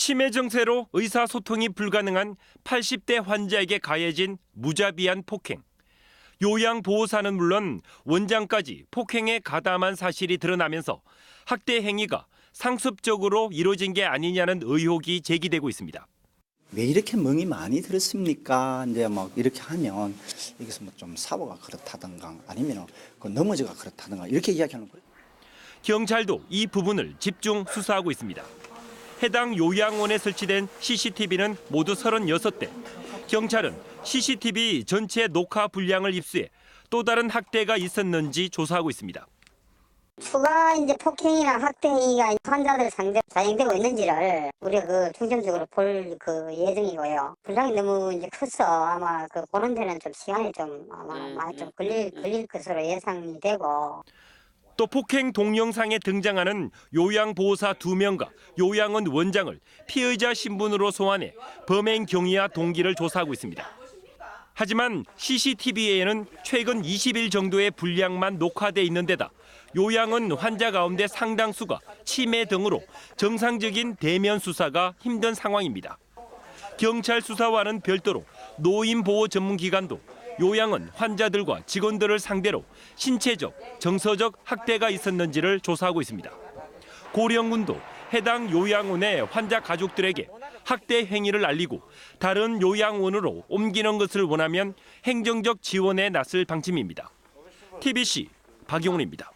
치매 증세로 의사소통이 불가능한 80대 환자에게 가해진 무자비한 폭행. 요양보호사는 물론 원장까지 폭행에 가담한 사실이 드러나면서 학대 행위가 상습적으로 이루어진 게 아니냐는 의혹이 제기되고 있습니다. 왜 이렇게 멍이 많이 들었습니까? 이제 막 이렇게 하면 여기서 뭐 좀 사고가 그렇다든가 아니면 그 넘어져가 그렇다든가 이렇게 이야기하는 거예요. 경찰도 이 부분을 집중 수사하고 있습니다. 해당 요양원에 설치된 CCTV는 모두 36대. 경찰은 CCTV 전체 녹화 분량을 입수해 또 다른 학대가 있었는지 조사하고 있습니다. 추가 이제 폭행이나 학대 행위가 환자들 상대 자행되고 있는지를 우리가 그 중점적으로 볼 그 예정이고요. 분량이 너무 이제 커서 아마 그 보는 데는 좀 시간이 좀 아마 많이 좀 걸릴 걸릴 것으로 예상이 되고 또 폭행 동영상에 등장하는 요양보호사 두명과 요양원 원장을 피의자 신분으로 소환해 범행 경위와 동기를 조사하고 있습니다. 하지만 CCTV에는 최근 20일 정도의 분량만 녹화돼 있는 데다 요양원 환자 가운데 상당수가 치매 등으로 정상적인 대면 수사가 힘든 상황입니다. 경찰 수사와는 별도로 노인보호 전문기관도 요양원 환자들과 직원들을 상대로 신체적, 정서적 학대가 있었는지를 조사하고 있습니다. 고령군도 해당 요양원의 환자 가족들에게 학대 행위를 알리고 다른 요양원으로 옮기는 것을 원하면 행정적 지원에 나설 방침입니다. TBC 박용훈입니다.